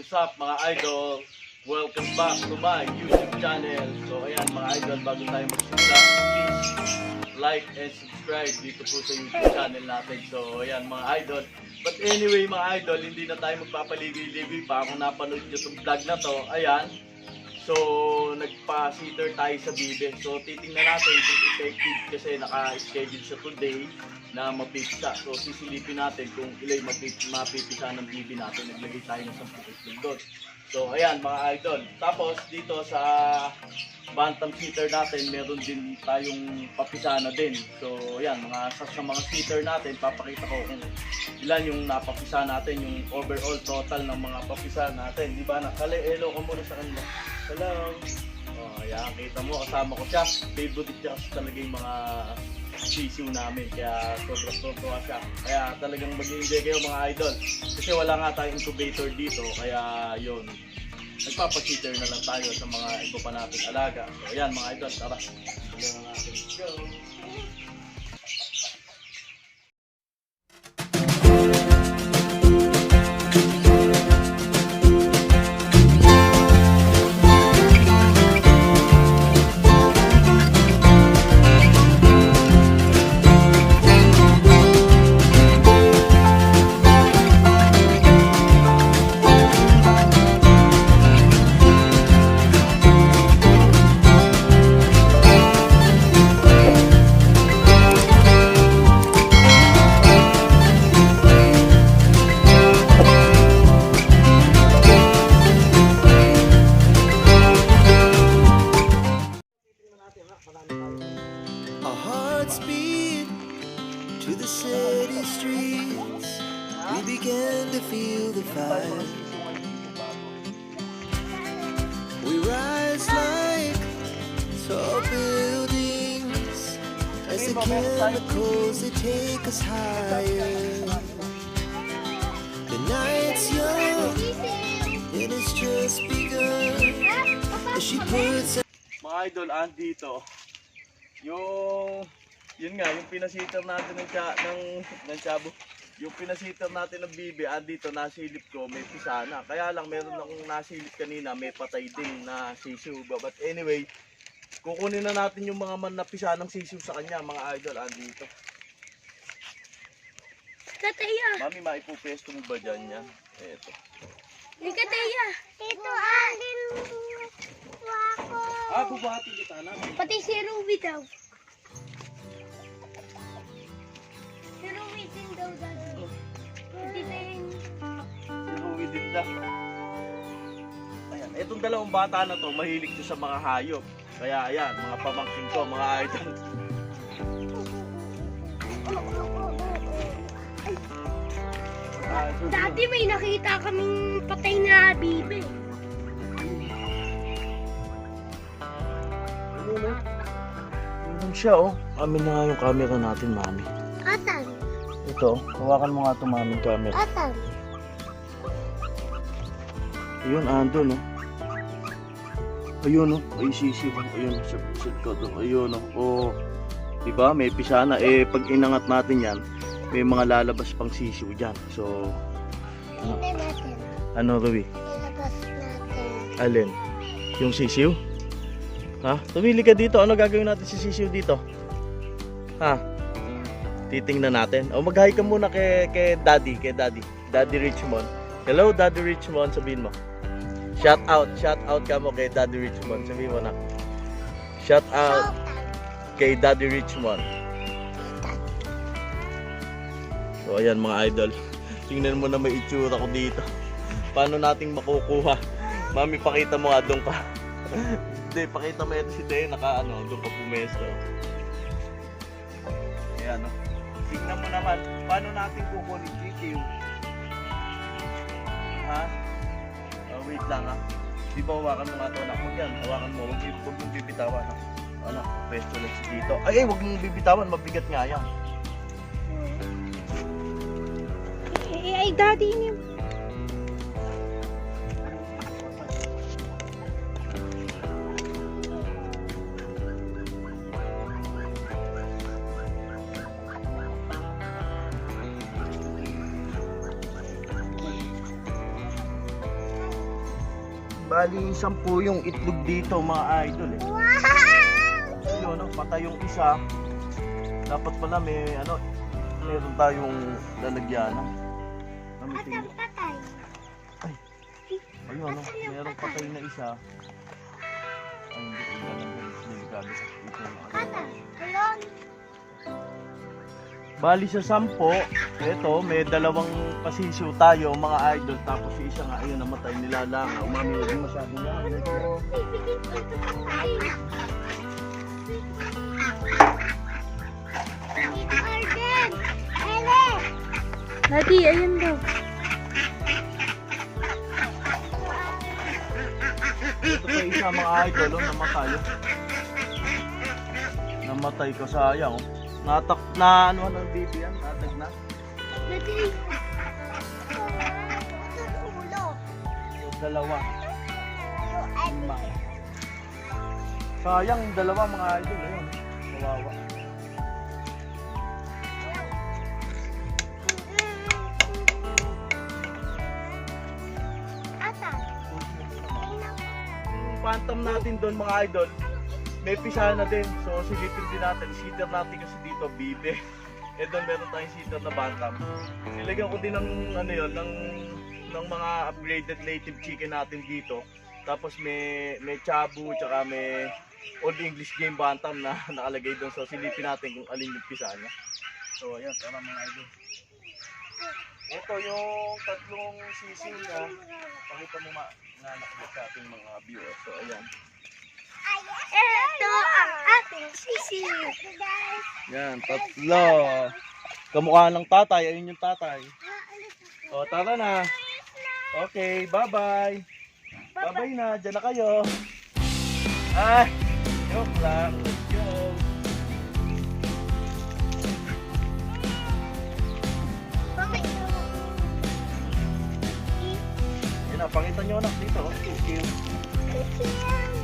what's up mga idol? Welcome back to my YouTube channel. So ayan mga idol, bago tayo magsimula, please like and subscribe dito po sa YouTube channel natin. So ayan mga idol. But anyway mga idol, hindi na tayo magpapaligoy-ligoy pa. Kung napanood nyo itong vlog na to, ayan. So nagpa-sitter tayo sa bibe. So titingnan natin kung effective kasi naka-schedule siya today na mapipisa. So sisilipin natin kung ilay mapip- mapipisa ng bibi natin. Naglagay tayo ng 10 itlog doon. So ayan mga idol. Tapos dito sa bantam seater natin, meron din tayong papisana din. So ayan, mga sa, sa mga seater natin, papakita ko kung ilan yung napapisa natin, yung overall total ng mga papisa natin. Di ba? Nakale, hello ka muna sa kanila. Hello. Oh, ayan, kita mo, kasama ko siya. Favorite niya kasi talaga yung mga sisiw namin. Kaya sobrang sobrang siya. Kaya talagang mag-enjoy kayo mga idol. Kasi wala nga tayong incubator dito. Kaya yun. Nagpapasitter na lang tayo sa mga iba pa nating alaga. So ayan mga idol, tara. Na natin. Go. Chemicals they take us higher. The night's young and it's just begun as she puts Mga idol, andito. Yung, yun nga, yung pinasitter natin ng, cha, ng, ng chabo. Yung pinasitter natin ng bibi, andito, nasilip ko, may pisana. Kaya lang, meron akong nasilip kanina, may patay din na sisiw. But anyway, kukunin na natin yung mga man na pisanang sisiw sa kanya, mga idol, andito. Kataya! Mami, maipupesto mo ba dyan yan? Eto. Ni Kataya! Ito alin ako. Ah, bubati kita na. Pati si Ruby daw. Si Ruby din daw daddy. Hindi na yun. Inuwi din na. Ayan, itong dalawang bata na to, mahilig to sa mga hayop. Kaya ayan, mga pamangkin ko, mga idol. Dati may nakita kaming patay na bibe. Ano na? Ano siya oh. Amin na nga yung camera natin, mami. Atan? Ito, hawakan mo nga ito, mami, camera. Atan? Ayun, ando no. Ayun oh, ay sisiw. Ayun, sa sa likod oh. Ayun oh. Oh. 'Di ba? May pisana eh pag inangat natin 'yan, may mga lalabas pang sisiw diyan. So, natin. ano Ruby? Ilabas natin. Alin? Yung sisiw? Ha? Tumili ka dito. Ano gagawin natin si sisiw dito? Ha? Titingnan natin. O mag-hi ka muna kay, kay Daddy, kay Daddy. Daddy Richmond. Hello, Daddy Richmond. Sabihin mo. Shout out, shout out ka mo kay Daddy Richmond. Sabihin mo na. Shout out kay Daddy Richmond. So ayan mga idol. Tingnan mo na may itsura ko dito. Paano nating makukuha? Mami, pakita mo nga doon ka. Hindi, pakita mo ito si Teo, naka ano, doon ka pumesto. Ayan, no? Tingnan mo naman, paano natin kukunin GQ? Ha? Wait lang ha. Di ba hawakan mo nga ito, anak? Huwag yan, hawakan mo, huwag, huwag mong bibitawan. Ha? Anak, pwesto lang si dito. Ay, ay, huwag mong bibitawan, mabigat nga yan. Eh, ay, daddy niyo. Bali sampu yung itlog dito mga idol eh. Wow! Yun, no? patay yung isa. Dapat pala may ano, meron tayong lalagyan. Ano ang patay. Ayun, ano, meron patay na isa. Ay, hindi ko alam yun. Delikado sa ito. Patay. Ayun. Bali sa sampo, ito, may dalawang pasisyo tayo, mga idol. Tapos yung isa nga, ayun, namatay nilalangaw. Mami, huwag patay. Dito, Arden. Ele. Daddy, ayun daw. Ito pa isa mga idol, oh, namatay. Namatay ko sayang. Oh. Natak na ano ng baby yan, natag na. Yung dalawa. Lima. Sayang dalawa mga idol, ayun. Kawawa. Phantom natin doon mga idol, may pisa na din. So silipin din natin. Seater natin kasi dito, bibe. Eh doon meron tayong seater na bantam. Nilagyan ko din ng ano yon ng ng mga upgraded native chicken natin dito. Tapos may may chabu tsaka may old English game bantam na nakalagay doon. So silipin natin kung alin yung pisa niya. So ayan, tara mga idol. Ito yung tatlong sisig niya. Pakita mo ma nanak mo sa ating mga viewers. So ayan. Ito ang ating sisi. Yan, tatlo. Kamukha ng tatay. Ayun yung tatay. O, tara na. Okay, bye-bye. Bye-bye na. Diyan na kayo. Ay, joke lang. Let's go. Yan na, pakita nyo anak dito. oh. Thank you.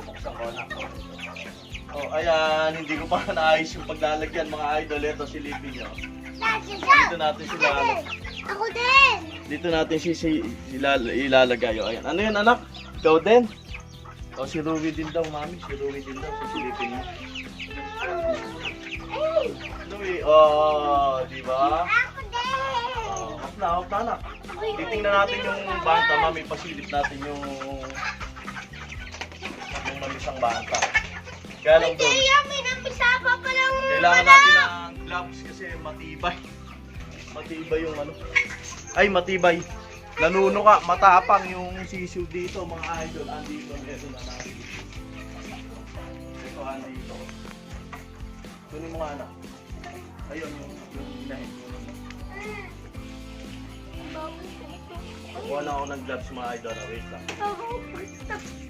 Bubuksan ko na. Oh, ayan, hindi ko pa naayos yung paglalagyan mga idol. Ito silipin nyo. Dito natin sila, ano, Ako din. dito natin si, si ilal- ilalagay. Oh, ayan. Ano yun anak? Ikaw din? O si Ruby din daw, mami. Si Ruby din daw. So, silipin nyo. Ruby, oh, di ba? ako din. Oh, na, off na anak. Titingnan natin yung banta, mami. Pasilip natin yung yung mamisang banta. Kaya lang doon. Kaya may nampisa pa palang Kailangan natin ng gloves kasi matibay. Matibay yung ano. Ay, matibay. Nanuno ka, matapang yung sisiw dito mga idol. Andito, meron na natin. Ito, andito. Kunin mo nga anak. Ayun, yung, yung inahin ko. Na ako ng gloves mga idol. Wait lang. Gloves,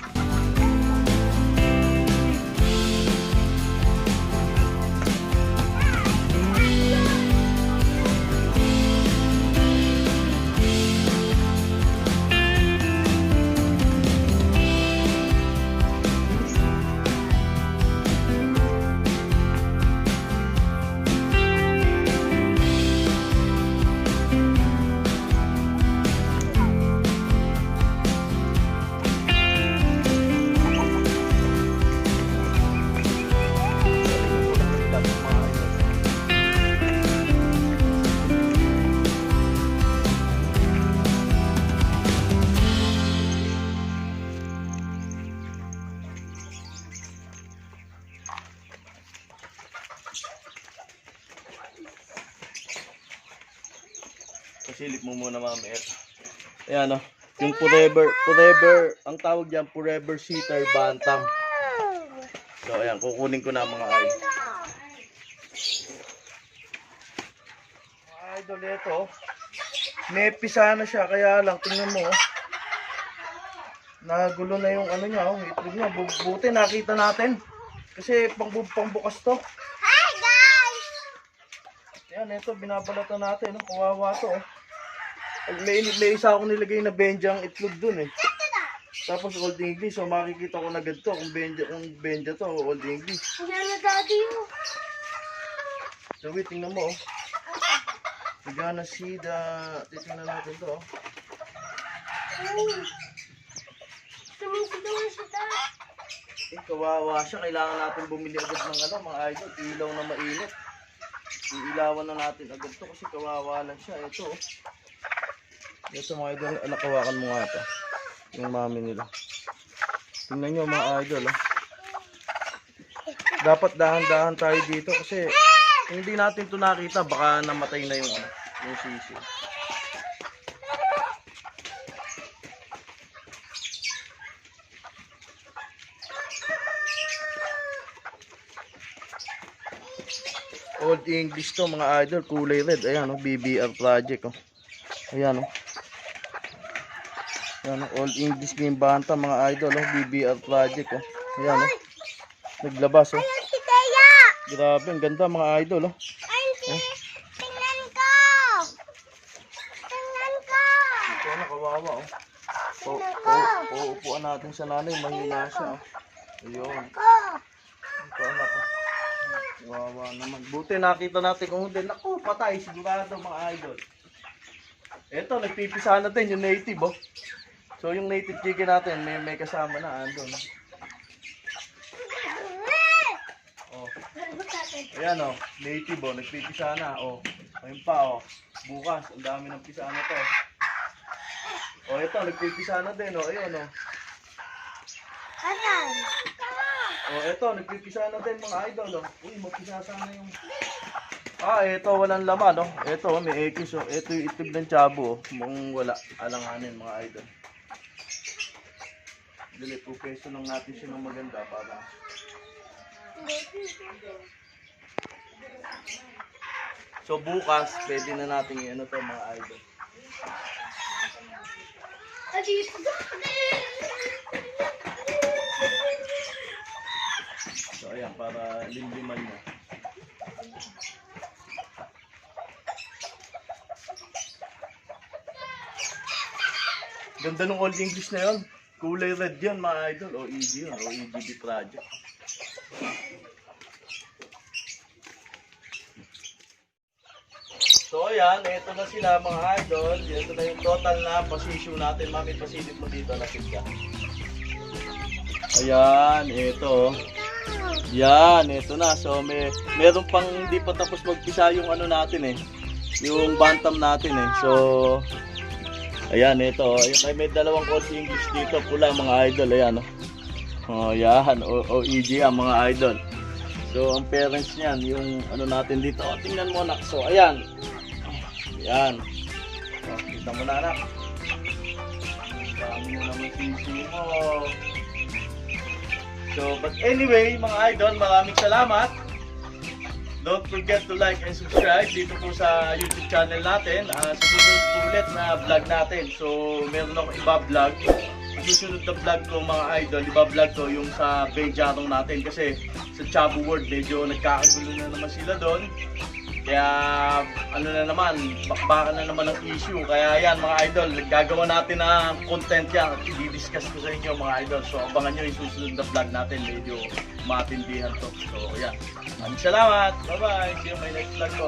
Pasilip mo muna mami. Ito. Ayan o. Yung forever, forever, ang tawag diyan forever sitter bantam. So ayan, kukunin ko na mga. Mga idol ito. May pisa na siya, kaya lang, tingnan mo. oh. Nagulo na yung ano niya, oh, itlog niya. Bu- Buti nakita natin. Kasi pang, pangbukas to. Hi guys! Yan, ito, binabalatan natin. No? Kawawa to. Oh. May, may isa akong nilagay na benjang itlog dun eh. Tapos Old English, so makikita ko na agad to kung benja, kung benja to, Old English. Yan na daddy oh. So wait, tingnan mo oh. We're gonna see the... Titingnan natin to oh. Sumisigaw na siya ta. Eh, kawawa siya. Kailangan natin bumili agad ng ano, mga idol. Ilaw na mainit. Iilawan na natin agad to kasi kawawa lang siya. Ito oh. Ito mga idol, anak kawakan mo nga ito. Yung mami nila. Tingnan nyo mga idol oh. Dapat dahan-dahan tayo dito kasi hindi natin to nakita baka namatay na yung ano, yung sisi. Old English to mga idol, kulay red. Ayan oh, BBR project oh. Ayan oh. Ayan oh, Old English game banta mga idol oh, BBR project oh. Ayan oh. Naglabas oh. Grabe, ang ganda mga idol oh. Auntie, tingnan ko. Tingnan ko. Ito na kawawa oh. Po, ko. uupuan natin sa nanay, mahina siya oh. Ayun. Ko. Ito anak oh. Kawawa naman. Buti nakita natin kung hindi. Naku, patay sigurado mga idol. Ito, nagpipisa natin yung native oh. So yung native chicken natin, may, may kasama na andun. Oh. Ayan oh, native oh, nagpipisa na. Oh, ayun pa oh. Bukas, ang dami ng pisa na to. Oh, ito, nagpipisa na din oh. Ayun oh. Asan? Oh, ito, nagpipisa na din mga idol oh. Uy, magpisa sana yung... Ah, ito, walang laman oh. Ito, may X oh. Ito yung itlog ng tsabo oh. Mukhang wala. Alanganin mga idol. Dili, pupeso lang natin siya ng maganda para... So bukas, pwede na natin i-ano to mga idol. So ayan, para limliman mo. Ganda ng Old English na yon. Kulay red yun mga idol. O EG yun. EGB project. So ayan, ito na sila mga idol. Ito na yung total na position natin. Mami, pasilip mo dito na ka. Ayan, ito. Yan, ito na. So may meron pang hindi pa tapos magpisa yung ano natin eh. Yung bantam natin eh. So Ayan, ito. Ayun, may, may dalawang coach English dito. Pula mga idol. Ayan, oh. Oh, yan. O, OEG ang mga idol. So, ang parents niyan, yung ano natin dito. Oh, tingnan mo, anak. So, ayan. Ayan. Oh, kita mo na, anak. Dami mo naman sisi mo. So, but anyway, mga idol, maraming salamat. Don't forget to like and subscribe dito po sa YouTube channel natin. Sa susunod po ulit na vlog natin. So, meron ako iba-vlog. Sa susunod na vlog ko mga idol, iba-vlog ko yung sa Benjarong natin. Kasi sa Chabu World, medyo nagkakagulo na naman sila doon. Kaya ano na naman, bakbakan na naman ang issue. Kaya yan mga idol, gagawa natin ng content yan at i-discuss ko sa inyo mga idol. So abangan nyo yung susunod na vlog natin, medyo matindihan to. So yan, maraming salamat, bye bye, see you my next vlog ko.